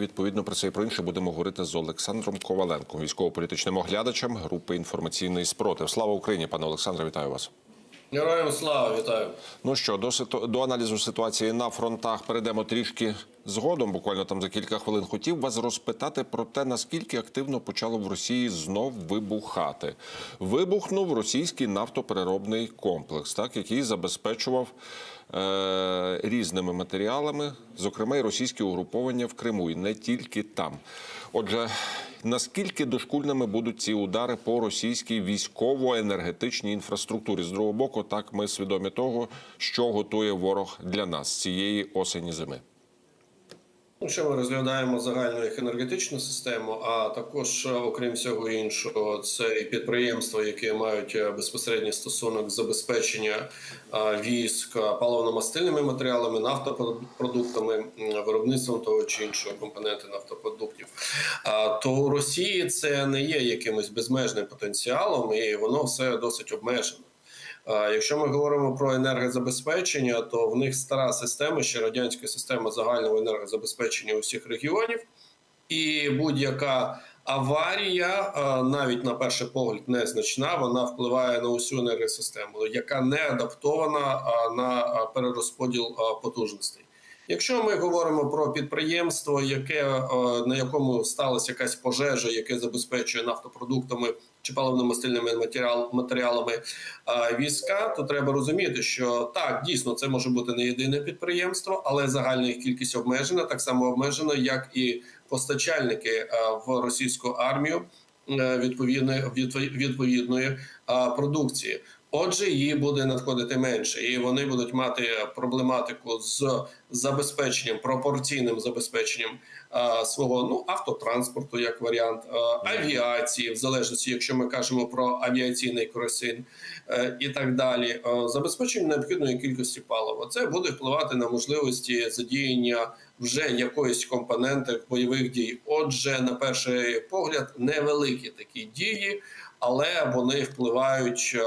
Відповідно про це і про інше будемо говорити з Олександром Коваленком, військово-політичним оглядачем групи інформаційний спротив. Слава Україні, пане Олександре, вітаю вас. Героям слава, вітаю. Ну що, до до аналізу ситуації на фронтах перейдемо трішки згодом, буквально там за кілька хвилин. Хотів вас розпитати про те, наскільки активно почало в Росії знов вибухати. Вибухнув російський нафтопереробний комплекс, так який забезпечував е... різними матеріалами, зокрема й російські угруповання в Криму, і не тільки там. Отже, наскільки дошкульними будуть ці удари по російській військово-енергетичній інфраструктурі? З другого боку, так ми свідомі того, що готує ворог для нас цієї осені зими. Якщо ми розглядаємо загальну їх енергетичну систему, а також, е, окрім всього іншого, це і підприємства, які мають е, безпосередній стосунок забезпечення е, військ паливно-мастильними матеріалами, нафтопродуктами, виробництвом того чи іншого компоненти нафтопродуктів, то у Росії це не є якимось безмежним потенціалом, і воно все досить обмежено. Якщо ми говоримо про енергозабезпечення, то в них стара система, ще радянська система загального енергозабезпечення усіх регіонів, і будь-яка аварія, навіть на перший погляд, незначна, вона впливає на усю енергосистему, яка не адаптована на перерозподіл потужностей. Якщо ми говоримо про підприємство, яке на якому сталася якась пожежа, яке забезпечує нафтопродуктами чи паливно-мастильними матеріал, матеріалами е, війська, то треба розуміти, що так дійсно це може бути не єдине підприємство, але загальна їх кількість обмежена, так само обмежена, як і постачальники е, в російську армію е, відповідної відпо- відповідної е, продукції. Отже, її буде надходити менше, і вони будуть мати проблематику з забезпеченням пропорційним забезпеченням е, свого ну автотранспорту, як варіант е, авіації, в залежності, якщо ми кажемо про авіаційний керосин е, і так далі. Е, забезпечення необхідної кількості палива. Це буде впливати на можливості задіяння вже якоїсь компоненти бойових дій. Отже, на перший погляд, невеликі такі дії, але вони впливають. е,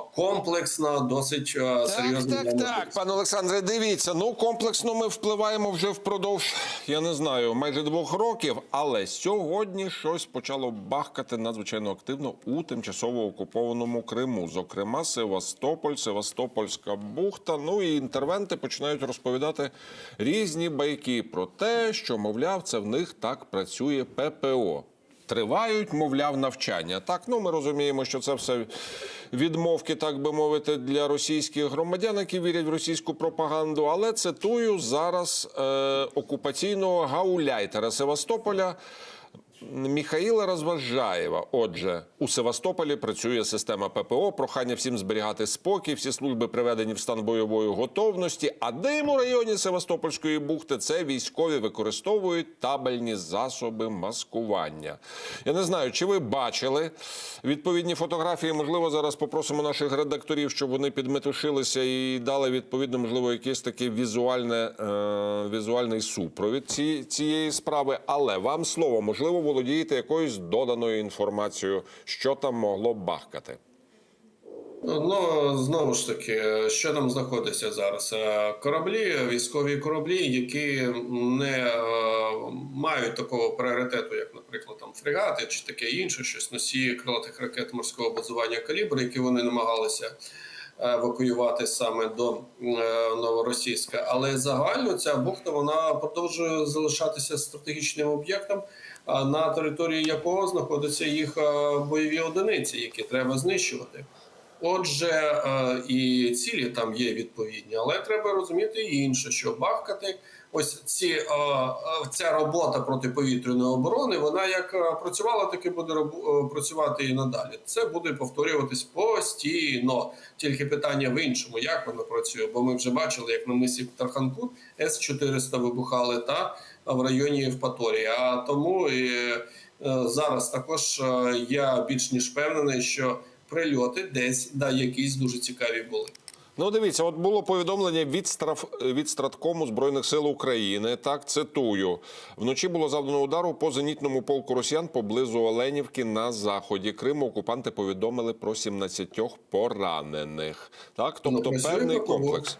Комплексно, досить е, серйозно. Так, так, так, пане Олександре, дивіться. Ну комплексно ми впливаємо вже впродовж, я не знаю, майже двох років. Але сьогодні щось почало бахкати надзвичайно активно у тимчасово окупованому Криму. Зокрема, Севастополь, Севастопольська бухта. Ну і інтервенти починають розповідати різні байки про те, що мовляв, це в них так працює ППО. Тривають, мовляв, навчання. Так, ну ми розуміємо, що це все відмовки, так би мовити, для російських громадян, які вірять в російську пропаганду. Але цитую зараз е, окупаційного гауляйтера Севастополя. Міхаїла Розважаєва. Отже, у Севастополі працює система ППО. Прохання всім зберігати спокій. Всі служби приведені в стан бойової готовності. А дим у районі Севастопольської бухти це військові використовують табельні засоби маскування. Я не знаю, чи ви бачили відповідні фотографії. Можливо, зараз попросимо наших редакторів, щоб вони підметушилися і дали відповідно, можливо, якийсь такий візуальне, е, візуальний супровід ці, цієї справи. Але вам слово, можливо, володієте якоюсь доданою інформацією, що там могло бахкати. Ну знову ж таки, що там знаходиться зараз? Е, Кораблі, військові кораблі, які не е, мають такого пріоритету, як, наприклад, там фрегати чи таке інше, щось носії крилатих ракет морського базування калібру, які вони намагалися е, евакуювати саме до новоросійська. Але загально ця бухта вона продовжує залишатися стратегічним об'єктом, на території якого знаходяться їх е, бойові одиниці, які треба знищувати. Отже, е, і цілі там є відповідні, але треба розуміти і інше, що бахкати, ось ці е, ця робота протиповітряної оборони, вона як працювала, так і буде працювати і надалі. Це буде повторюватись постійно. Тільки питання в іншому, як воно працює. Бо ми вже бачили, як на мисі Тарханкут С 400 вибухали та в районі Євпаторії. А тому і, е, зараз також е, я більш ніж впевнений, що прильоти десь да якісь дуже цікаві були. Ну, дивіться, от було повідомлення від страф від страткому збройних сил України. Так цитую: вночі було завдано удару по зенітному полку росіян поблизу Оленівки на заході Криму. Окупанти повідомили про 17 поранених. Так, тобто Ну, певний комплекс.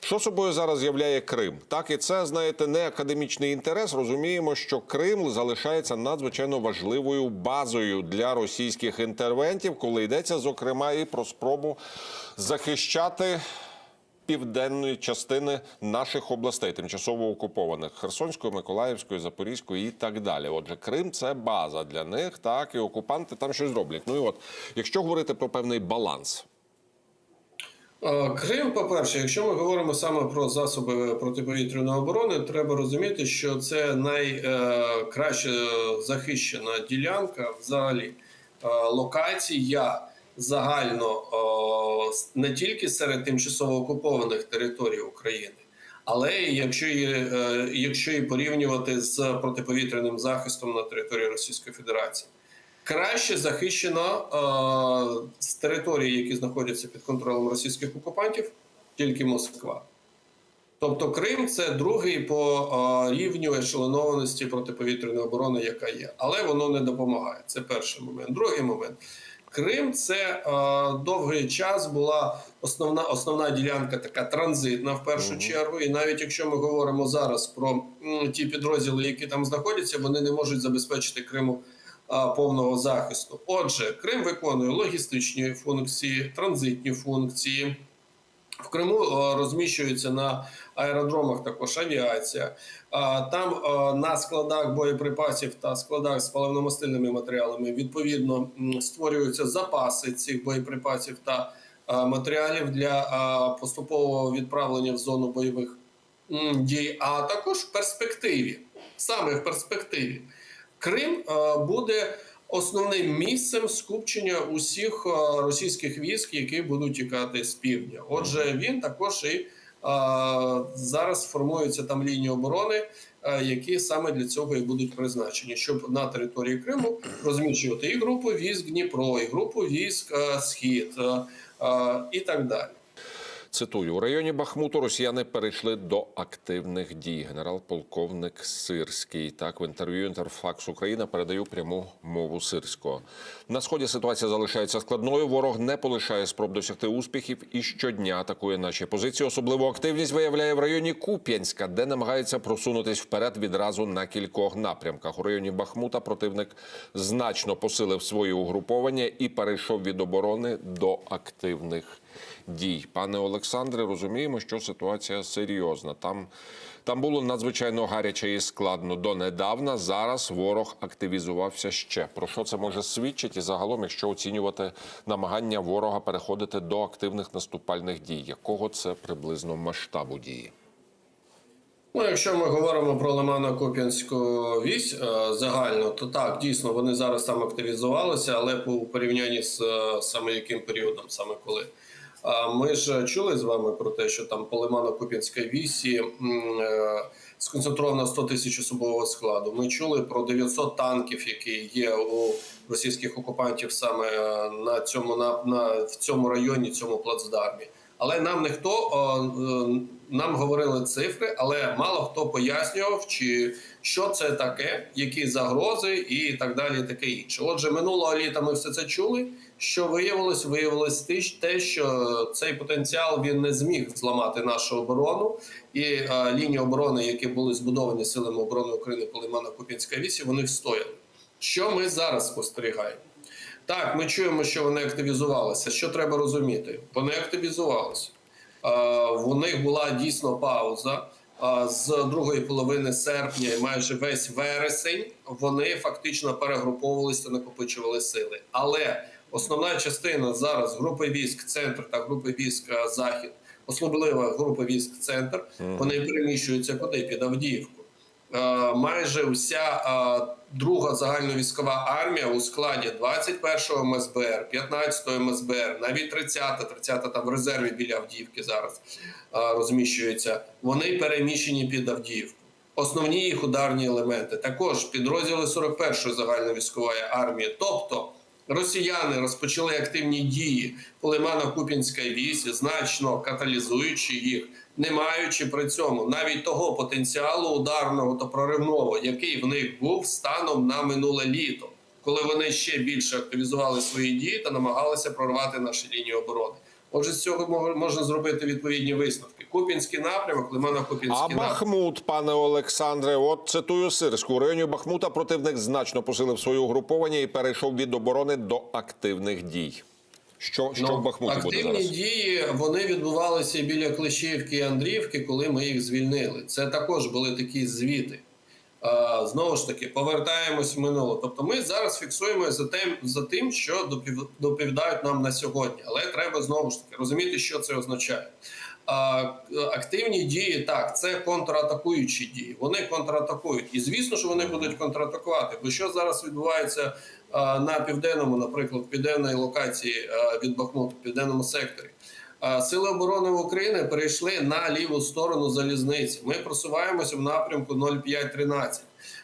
Що собою зараз являє Крим? Так і це знаєте не академічний інтерес. Розуміємо, що Крим залишається надзвичайно важливою базою для російських інтервентів, коли йдеться зокрема і про спробу захищати південної частини наших областей, тимчасово окупованих Херсонської, Миколаївської, Запорізької і так далі. Отже, Крим це база для них, так і окупанти там щось зроблять. Ну і от, якщо говорити про певний баланс. Е, Крим, по-перше, якщо ми говоримо саме про засоби протиповітряної оборони, треба розуміти, що це найкраще захищена ділянка взагалі е, локація загально е, не тільки серед тимчасово окупованих територій України, але якщо і, якщо і порівнювати з протиповітряним захистом на території Російської Федерації. Краще захищено е, з території, які знаходяться під контролем російських окупантів, тільки Москва. Тобто Крим це другий по е, рівню ешелонованості протиповітряної оборони, яка є. Але воно не допомагає. Це перший момент. Другий момент. Крим це е, довгий час була основна основна ділянка, така транзитна в першу Мгм. чергу. І навіть якщо ми говоримо зараз про м, ті підрозділи, які там знаходяться, вони не можуть забезпечити Криму повного захисту. Отже, Крим виконує логістичні функції, транзитні функції. В Криму розміщується на аеродромах також авіація. Там на складах боєприпасів та складах з паливно-мастильними матеріалами відповідно створюються запаси цих боєприпасів та матеріалів для поступового відправлення в зону бойових дій, а також в перспективі, саме в перспективі. Крим е, буде основним місцем скупчення усіх е, російських військ, які будуть тікати з півдня. Отже, він також і е, зараз формуються там лінії оборони, які саме для цього і будуть призначені, щоб на території Криму розміщувати і групу військ Дніпро, і групу військ Схід і так далі. Цитую у районі Бахмуту росіяни перейшли до активних дій. Генерал-полковник Сирський. Так в інтерв'ю Інтерфакс Україна передаю пряму мову сирського. На сході ситуація залишається складною. Ворог не полишає спроб досягти успіхів і щодня атакує наші позиції. Особливу активність виявляє в районі Куп'янська, де намагається просунутись вперед відразу на кількох напрямках. У районі Бахмута противник значно посилив свої угруповання і перейшов від оборони до активних дій. Пане Олександре, розуміємо, що ситуація серйозна. Там, там було надзвичайно гаряче і складно донедавна. Зараз ворог активізувався ще. Про що це може свідчити? І загалом, якщо оцінювати намагання ворога переходити до активних наступальних дій, якого це приблизно масштабу дії? Ну, якщо ми говоримо про Лимано-Куп'янську вісь е, загально, то так дійсно вони зараз там активізувалися, але по порівнянні з е, саме яким періодом, саме коли. Ми ж чули з вами про те, що там по Лимано-Куп'янській вісі е, сконцентровано 100 тисяч особового складу. Ми чули про 900 танків, які є у російських окупантів саме е, на цьому на, на в цьому районі, цьому плацдармі. Але нам ніхто е, нам говорили цифри, але мало хто пояснював, чи що це таке, які загрози і так далі, таке інше. Отже, минулого літа ми все це чули. Що виявилось, виявилось те, що цей потенціал він не зміг зламати нашу оборону, і е, лінії оборони, які були збудовані силами оборони України по Лимано-Куп'янська вісі, вони встояли. Що ми зараз спостерігаємо? Так, ми чуємо, що вони активізувалися. Що треба розуміти? Вони активізувалися. Е, У них була дійсно пауза. Е, З другої половини серпня і майже весь вересень вони фактично перегруповувалися накопичували сили. Але основна частина зараз групи військ Центр та групи військ Захід, особливо група військ Центр, вони переміщуються куди під Авдіївку. Е, майже вся е, друга загальновійськова армія у складі 21-го МСБР, 15-го МСБР, навіть 30-та, 30-та там в резерві біля Авдіївки зараз е, розміщується. Вони переміщені під Авдіївку. Основні їх ударні елементи також підрозділи 41-ї загальновійськової армії. Тобто росіяни розпочали активні дії по Лимано-Купінській вісі, значно каталізуючи їх, не маючи при цьому навіть того потенціалу ударного та проривного, який в них був станом на минуле літо, коли вони ще більше активізували свої дії та намагалися прорвати наші лінії оборони. Отже, з цього мож- можна зробити відповідні висновки. Купінський напрямок, А Лимано-Купінський напрямок. Бахмут, пане Олександре, от цитую Сирську. У районі Бахмута противник значно посилив своє угруповання і перейшов від оборони до активних дій. Що, що в Бахмуті буде Ну, зараз? дії вони відбувалися біля Клещівки і Андріївки, коли ми їх звільнили. Це також були такі звіти. Знову ж таки, повертаємось в минуле. Тобто, ми зараз фіксуємо за тим, за тим, що доповідають нам на сьогодні. Але треба знову ж таки розуміти, що це означає. Активні дії так, це контратакуючі дії. Вони контратакують, і звісно, що вони будуть контратакувати. Бо що зараз відбувається на південному, наприклад, південній локації від Бахмуту, південному секторі. Сили оборони України перейшли на ліву сторону залізниці. Ми просуваємося в напрямку 0513.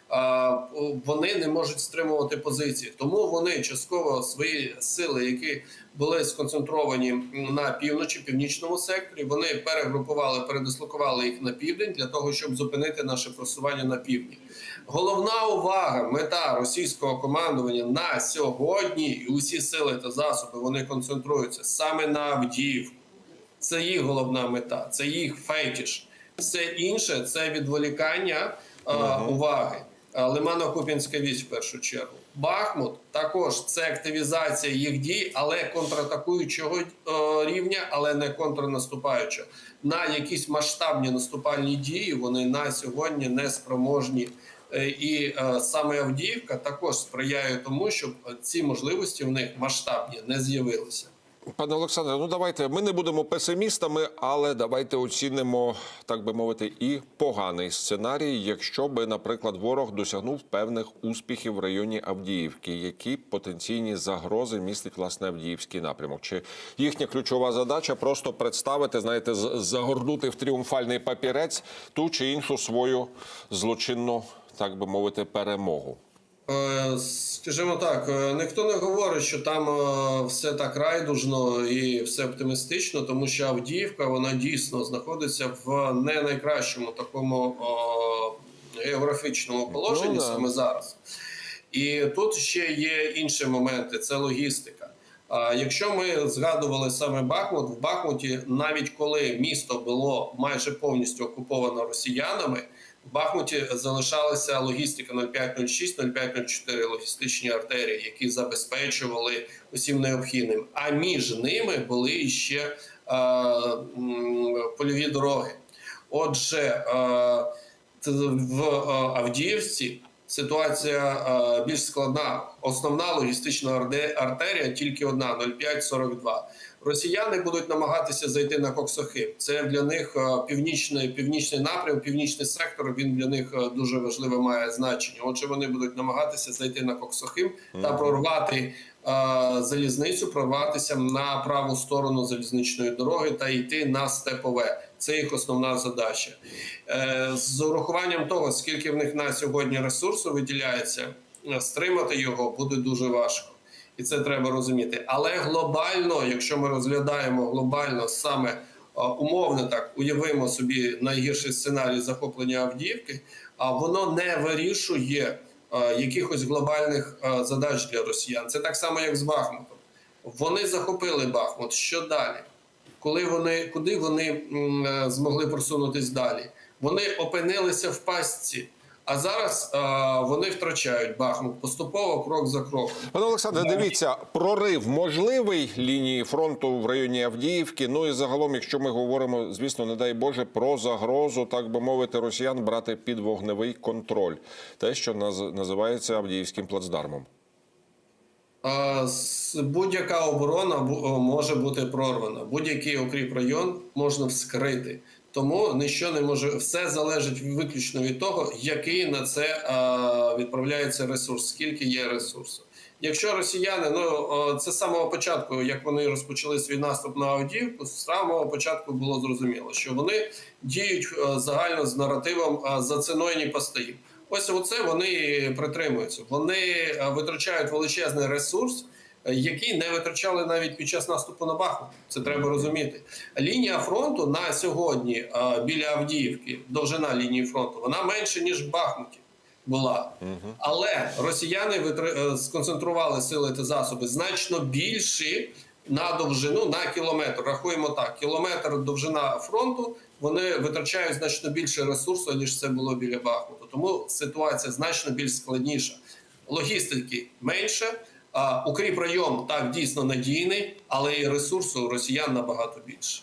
А, Вони не можуть стримувати позиції, тому вони частково свої сили, які були сконцентровані на півночі, північному секторі, вони перегрупували, передислокували їх на південь для того, щоб зупинити наше просування на півдні. Головна увага, мета російського командування на сьогодні, і усі сили та засоби вони концентруються саме на Авдіївку. Це їх головна мета, це їх фетіш. Все інше це відволікання е, уваги. Е, Лимано-Купінська вісь в першу чергу. Бахмут також це активізація їх дій, але контратакуючого е, рівня, але не контрнаступаючого. На якісь масштабні наступальні дії вони на сьогодні не спроможні. Е, І е, саме Авдіївка також сприяє тому, щоб ці можливості в них масштабні не з'явилися. Пане Олександре, ну давайте ми не будемо песимістами, але давайте оцінимо, так би мовити, і поганий сценарій, якщо би, наприклад, ворог досягнув певних успіхів в районі Авдіївки, які потенційні загрози містить власне Авдіївський напрямок. Чи їхня ключова задача просто представити, знаєте, загорнути в тріумфальний папірець ту чи іншу свою злочинну, так би мовити, перемогу? Е, Скажімо так, е, ніхто не говорить, що там е, все так райдужно і все оптимістично, тому що Авдіївка вона дійсно знаходиться в не найкращому такому географічному положенні Ну, саме зараз. І тут ще є інші моменти: це логістика. А якщо ми згадували саме Бахмут, в Бахмуті, навіть коли місто було майже повністю окуповано росіянами, Бахмуті залишалася логістика 0506, 0504 логістичні артерії, які забезпечували усім необхідним. А між ними були ще е, польові дороги. Отже, е, в е, Авдіївці ситуація е, більш складна. Основна логістична артерія тільки одна 0542. Росіяни будуть намагатися зайти на Коксохим. Це для них е, північний північний напрям, північний сектор. Він для них е, дуже важливе має значення. Отже, вони будуть намагатися зайти на Коксохим та прорвати е, залізницю, прорватися на праву сторону залізничної дороги та йти на степове. Це їх основна задача. Е, З урахуванням того, скільки в них на сьогодні ресурсу виділяється, е, стримати його буде дуже важко. І це треба розуміти. Але глобально, якщо ми розглядаємо глобально саме умовно так, уявимо собі найгірший сценарій захоплення Авдіївки, а воно не вирішує якихось глобальних задач для росіян. Це так само, як з Бахмутом. Вони захопили Бахмут. Що далі? Коли вони куди вони е, змогли просунутись далі? Вони опинилися в пастці. А зараз е, вони втрачають Бахмут поступово, крок за кроком. Пане Олександре, дивіться, прорив можливий лінії фронту в районі Авдіївки. Ну і загалом, якщо ми говоримо, звісно, не дай Боже, про загрозу, так би мовити, росіян брати під вогневий контроль, те, що наз- називається Авдіївським плацдармом. Будь-яка оборона може бути прорвана. Будь-який окріп район можна вскрити. Тому ніщо не може все залежить виключно від того, який на це е, відправляється ресурс, скільки є ресурсу. Якщо росіяни, ну це з самого початку, як вони розпочали свій наступ на Авдіївку, з самого початку було зрозуміло, що вони діють е, загально з наративом е, за ціною не постоїть. Ось оце вони притримуються. Вони е, витрачають величезний ресурс, які не витрачали навіть під час наступу на Бахмут. Це треба розуміти. Лінія фронту на сьогодні е, біля Авдіївки, довжина лінії фронту, вона менше ніж в Бахмуті. Була але росіяни витр... Е, сконцентрували сили та засоби значно більші на довжину на кілометр. Рахуємо так: кілометр довжина фронту. Вони витрачають значно більше ресурсу ніж це було біля Бахмуту. Тому ситуація значно більш складніша. Логістики менше. Укріпрайон так дійсно надійний, але і ресурсу росіян набагато більше.